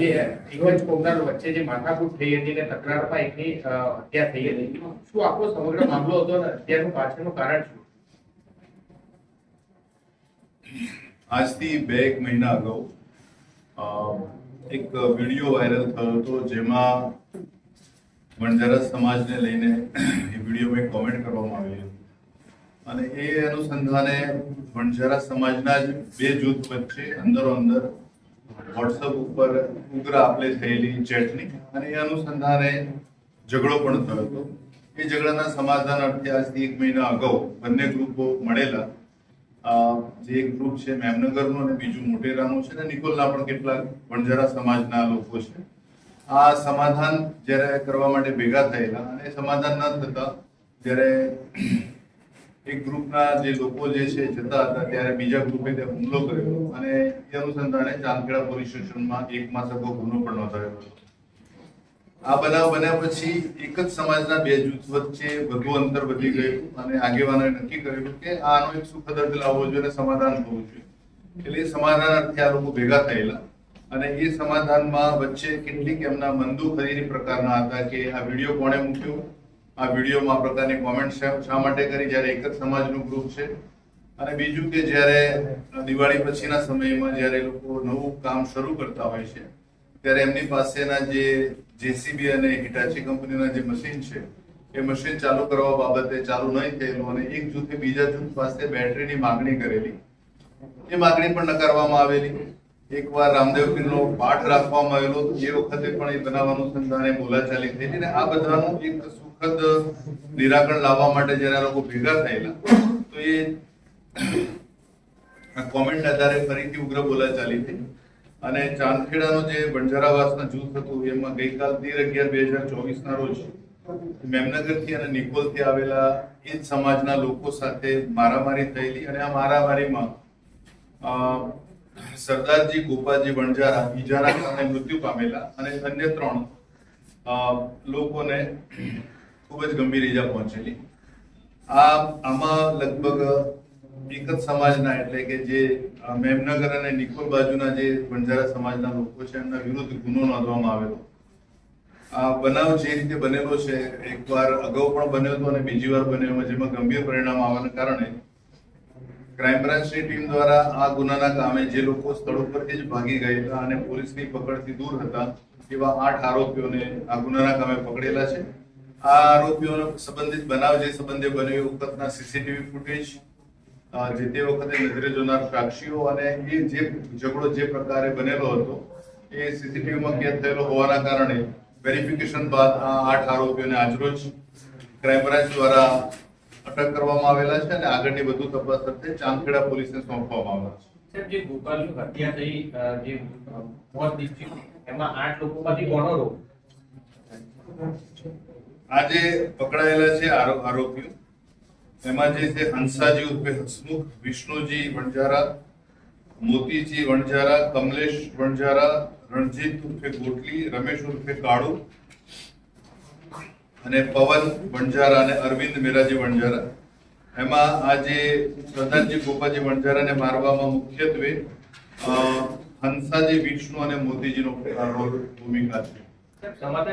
જે એક જ કોમદારો વચ્ચે જે માથાકૂટ થઈ હતી અને તકરારમાં એકની હત્યા થઈ હતી. શું આખો સમગ્ર મામલો હતો અને હત્યાનું પાછળનું કારણ શું? આજથી બે એક મહિના અગાઉ એક વીડિયો વાયરલ થયો હતો જેમાં વણઝારા સમાજને લઈને એ વિડીયોમાં કોમેન્ટ કરવામાં આવી હતી. અને એ અનુસંધાને વણઝારા સમાજના જ બે જૂથ વચ્ચે, અંદરો અંદર વોટ્સઅપ ઉપર ઉગ્ર આપલે થયેલી ચેટની અને એ અનુસંધાને ઝઘડો પણ થયો હતો. એ ઝઘડાના સમાધાન અર્થે આજથી એક મહિના અગાઉ બંને ગ્રુપો મળેલા. જે એક ગ્રુપ છે મેમનગરનું અને બીજું મોટેરાનું છે અને નિકોલના પણ કેટલાક વણઝારા સમાજના લોકો છે. આ સમાધાન જ્યારે કરવા માટે ભેગા થયેલા અને સમાધાન ન થતા જ્યારે એક ગ્રુપના જે લોકો જે છે જતા હતા, ત્યારે બીજા ગ્રુપે તે હુમલો કર્યો. અને એ અનુસંધાને ચાંદખેડા પોલીસ સ્ટેશનમાં એક માસ અગાઉ ગુનો પણ નોંધાયો. આ બનાવ બન્યા પછી એક જ સમાજના બે જૂથ વચ્ચે વધુ અંતર વધી ગયું અને આગેવાનોએ નક્કી કર્યું કે આનો એક સુખદ અર્થ લાવવો જોઈએ અને સમાધાન થવું જોઈએ. એટલે સમાધાન અર્થે આ લોકો ભેગા થયેલા. અને એ સમાધાનમાં વચ્ચે કેટલીક એમના મંદુ ખરીદી પ્રકારના હતા કે આ વીડિયો કોણે મૂક્યો? આ વિડીયોમાં પ્રકારની કોમેન્ટ શા માટે કરી? જ્યારે એક જ સમાજનું ગ્રુપ છે. અને બીજું કે જ્યારે દિવાળી પછીના સમયમાં જ્યારે લોકો નવું કામ શરૂ કરતા હોય છે, ત્યારે એમની પાસેના જે જેસીબી અને હિટાચી કંપનીના જે મશીન છે, એ મશીન ચાલુ કરવા બાબતે ચાલુ નહીં થયેલું અને એક જૂથે બીજા જૂથ પાસે બેટરીની માગણી કરેલી. એ માગણી પણ નકારવામાં આવેલી. એકવાર રામદેવ પીરનો પાઠ રાખવામાં આવેલો, એ વખતે પણ એ બનાવવાનું સંધાને બોલાચાલી થઈ અને આ બધાનું એક સુખદ નિરાકરણ લાવવા માટે જ્યારે લોકો ભેગા થયેલા, તો એ કોમેન્ટ આધારે ફરીથી ઉગ્ર બોલાચાલી થઈ અને ચાંદખેડાનો જે બંજારાવાસના જૂથ હતું, એમાં ગઈકાલ તેર અગિયાર બે હજાર ચોવીસના રોજ મેમનગરથી અને નિકોલથી આવેલા એ જ સમાજના લોકો સાથે મારામારી થયેલી અને આ મારામારીમાં સરદારજી ગોપાલજી વણજારા ઈજાના કારણે મૃત્યુ પામેલા અને અન્ય ત્રણ લોકોને ખૂબ જ ગંભીર ઈજા પહોંચેલી. આ આમાં લગભગ એક જ સમાજના એટલે કે જે મેમનગર અને નિકોલ બાજુના જે બંજારા સમાજના લોકો છે, એમના વિરુદ્ધ ગુનો નોંધવામાં આવેલો. આ બનાવ જે રીતે બનેલો છે, એકવાર અગાઉ પણ બન્યો હતો અને બીજી વાર બન્યો જેમાં ગંભીર પરિણામ આવવાના કારણે ક્રાઇમ બ્રાન્ચની ટીમ દ્વારા આ ગુનાના કામે જે લોકો સ્થળ ઉપરથી જ ભાગી ગયેલા અને પોલીસની પકડથી દૂર હતા એવા આઠ આરોપીઓને આ ગુનાના કામે પકડેલા છે. આ આરોપીઓનો સંબંધિત બનાવ જે સંબંધે બન્યો વખતના સીસીટીવી ફૂટેજ જે તે વખતે નજરે જોનાર સાક્ષીઓ અને એ જે ઝઘડો જે પ્રકારે બનેલો હતો, એ સીસીટીવીમાં કેદ થયેલો હોવાના કારણે વેરિફિકેશન બાદ આ આઠ આરોપીઓને આજરોજ ક્રાઇમ બ્રાન્ચ દ્વારા અટક કરવામાં આવેલા છે અને આગળની વધુ તપાસ અર્થે ચાંદખેડા પોલીસને સોંપવામાં આવેલા છે. જે એમાં આઠ લોકોમાંથી આજે પકડાયેલા છે આરોપીઓ, એમાં જે છે હંસાજી ઉર્ફે હસમુખ, વિષ્ણુજી વણઝારા, મોતીજી વણઝારા, કમલેશ વણઝારા, રણજીત ઉર્ફે ગોટલી, રમેશ ઉર્ફે કાળુ અને પવન વણજારા અને અરવિંદ મેરાજી વણજારા એમાં આજે પ્રધાનજી ગોપાજી વણજારાને મારવામાં મુખ્યત્વે હંસાજી, વિષ્ણુ અને મોતીજીનો રોલ ભૂમિકા છે.